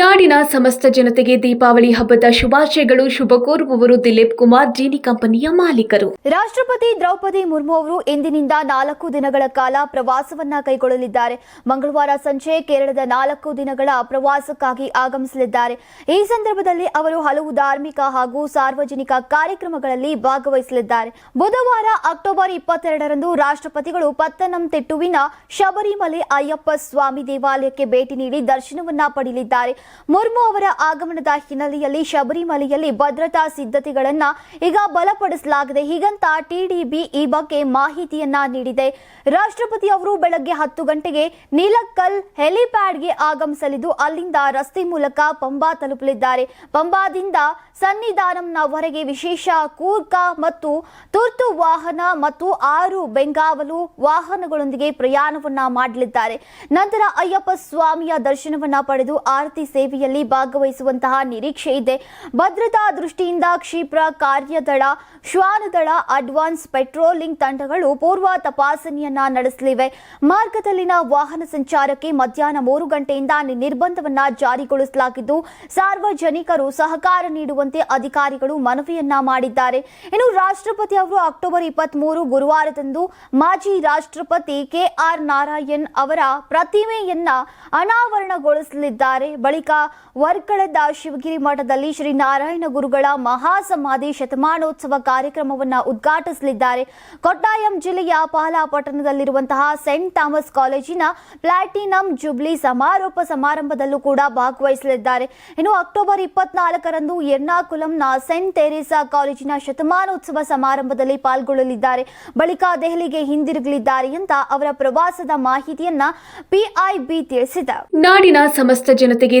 ನಾಡಿನ ಸಮಸ್ತ ಜನತೆಗೆ ದೀಪಾವಳಿ ಹಬ್ಬದ ಶುಭಾಶಯಗಳು. ಶುಭ ಕೋರುವವರು ದಿಲೀಪ್ ಕುಮಾರ್, ಜೀನಿ ಕಂಪನಿಯ ಮಾಲೀಕರು. ರಾಷ್ಟ್ರಪತಿ ದ್ರೌಪದಿ ಮುರ್ಮು ಅವರು ಇಂದಿನಿಂದ ನಾಲ್ಕು ದಿನಗಳ ಕಾಲ ಪ್ರವಾಸವನ್ನ ಕೈಗೊಳ್ಳಲಿದ್ದಾರೆ. ಮಂಗಳವಾರ ಸಂಜೆ ಕೇರಳದ ನಾಲ್ಕು ದಿನಗಳ ಪ್ರವಾಸಕ್ಕಾಗಿ ಆಗಮಿಸಲಿದ್ದಾರೆ. ಈ ಸಂದರ್ಭದಲ್ಲಿ ಅವರು ಹಲವು ಧಾರ್ಮಿಕ ಹಾಗೂ ಸಾರ್ವಜನಿಕ ಕಾರ್ಯಕ್ರಮಗಳಲ್ಲಿ ಭಾಗವಹಿಸಲಿದ್ದಾರೆ. ಬುಧವಾರ ಅಕ್ಟೋಬರ್ ಇಪ್ಪತ್ತೆರಡರಂದು ರಾಷ್ಟ್ರಪತಿಗಳು ಪತ್ತನಂತಿಟ್ಟುವಿನ ಶಬರಿಮಲೆ ಅಯ್ಯಪ್ಪ ಸ್ವಾಮಿ ದೇವಾಲಯಕ್ಕೆ ಭೇಟಿ ನೀಡಿ ದರ್ಶನವನ್ನ ಪಡೆಯಲಿದ್ದಾರೆ. ಮುರ್ಮು ಅವರ ಆಗಮನದ ಹಿನ್ನೆಲೆಯಲ್ಲಿ ಶಬರಿಮಲೆಯಲ್ಲಿ ಭದ್ರತಾ ಸಿದ್ಧತೆಗಳನ್ನು ಈಗ ಬಲಪಡಿಸಲಾಗಿದೆ. ಹೀಗಂತ ಟಿಡಿಬಿ ಈ ಬಗ್ಗೆ ಮಾಹಿತಿಯನ್ನ ನೀಡಿದೆ. ರಾಷ್ಟ್ರಪತಿ ಅವರು ಬೆಳಗ್ಗೆ ಹತ್ತು ಗಂಟೆಗೆ ನೀಲಕ್ಕಲ್ ಹೆಲಿಪ್ಯಾಡ್ಗೆ ಆಗಮಿಸಲಿದ್ದು, ಅಲ್ಲಿಂದ ರಸ್ತೆ ಮೂಲಕ ಪಂಬಾ ತಲುಪಲಿದ್ದಾರೆ. ಪಂಬಾದಿಂದ ಸನ್ನಿಧಾನಂನವರೆಗೆ ವಿಶೇಷ ಕೂರ್ಕ ಮತ್ತು ತುರ್ತು ವಾಹನ ಮತ್ತು ಆರು ಬೆಂಗಾವಲು ವಾಹನಗಳೊಂದಿಗೆ ಪ್ರಯಾಣವನ್ನ ಮಾಡಲಿದ್ದಾರೆ. ನಂತರ ಅಯ್ಯಪ್ಪ ಸ್ವಾಮಿಯ ದರ್ಶನವನ್ನ ಪಡೆದು ಆರತಿ ಸೇವೆಯಲ್ಲಿ ಭಾಗವಹಿಸುವಂತಹ ನಿರೀಕ್ಷೆ ಇದೆ. ಭದ್ರತಾ ದೃಷ್ಟಿಯಿಂದ ಕ್ಷಿಪ್ರ ಕಾರ್ಯದಳ, ಶ್ವಾನದಳ, ಅಡ್ವಾನ್ಸ್ ಪೆಟ್ರೋಲಿಂಗ್ ತಂಡಗಳು ಪೂರ್ವ ತಪಾಸಣೆಯನ್ನ ನಡೆಸಲಿವೆ. ಮಾರ್ಗದಲ್ಲಿನ ವಾಹನ ಸಂಚಾರಕ್ಕೆ ಮಧ್ಯಾಹ್ನ ಮೂರು ಗಂಟೆಯಿಂದ ನಿರ್ಬಂಧವನ್ನ ಜಾರಿಗೊಳಿಸಲಾಗಿದ್ದು, ಸಾರ್ವಜನಿಕರು ಸಹಕಾರ ನೀಡುವಂತೆ ಅಧಿಕಾರಿಗಳು ಮನವಿಯನ್ನ ಮಾಡಿದ್ದಾರೆ. ಇನ್ನು ರಾಷ್ಟ್ರಪತಿ ಅವರು ಅಕ್ಟೋಬರ್ ಇಪ್ಪತ್ತ್ ಮೂರು ಗುರುವಾರದಂದು ಮಾಜಿ ರಾಷ್ಟ್ರಪತಿ ಕೆಆರ್ ನಾರಾಯಣ್ ಅವರ ಪ್ರತಿಮೆಯನ್ನ ಅನಾವರಣಗೊಳಿಸಲಿದ್ದಾರೆ. ಬಳಿಕ ವರ್ಕಳದ ಶಿವಗಿರಿ ಮಠದಲ್ಲಿ ಶ್ರೀ ನಾರಾಯಣ ಗುರುಗಳ ಮಹಾಸಮಾಧಿ ಶತಮಾನೋತ್ಸವ ಕಾರ್ಯಕ್ರಮವನ್ನು ಉದ್ಘಾಟಿಸಲಿದ್ದಾರೆ. ಕೊಟ್ಟಾಯಂ ಜಿಲ್ಲೆಯ ಪಾಲಾ ಪಟ್ಟಣದಲ್ಲಿರುವಂತಹ ಸೆಂಟ್ ಥಾಮಸ್ ಕಾಲೇಜಿನ ಪ್ಲಾಟಿನಂ ಜುಬ್ಲಿ ಸಮಾರೋಪ ಸಮಾರಂಭದಲ್ಲೂ ಕೂಡ ಭಾಗವಹಿಸಲಿದ್ದಾರೆ. ಇನ್ನು ಅಕ್ಟೋಬರ್ ಇಪ್ಪತ್ನಾಲ್ಕರಂದು ಎರ್ನಾಕುಲಂನ ಸೆಂಟ್ ತೆರೇಸಾ ಕಾಲೇಜಿನ ಶತಮಾನೋತ್ಸವ ಸಮಾರಂಭದಲ್ಲಿ ಪಾಲ್ಗೊಳ್ಳಲಿದ್ದಾರೆ. ಬಳಿಕ ದೆಹಲಿಗೆ ಹಿಂದಿರುಗಲಿದ್ದಾರೆ ಅಂತ ಅವರ ಪ್ರವಾಸದ ಮಾಹಿತಿಯನ್ನ ಪಿಐಬಿ ತಿಳಿಸಿದೆ. ನಾಡಿನ ಸಮಸ್ತ ಜನತೆಗೆ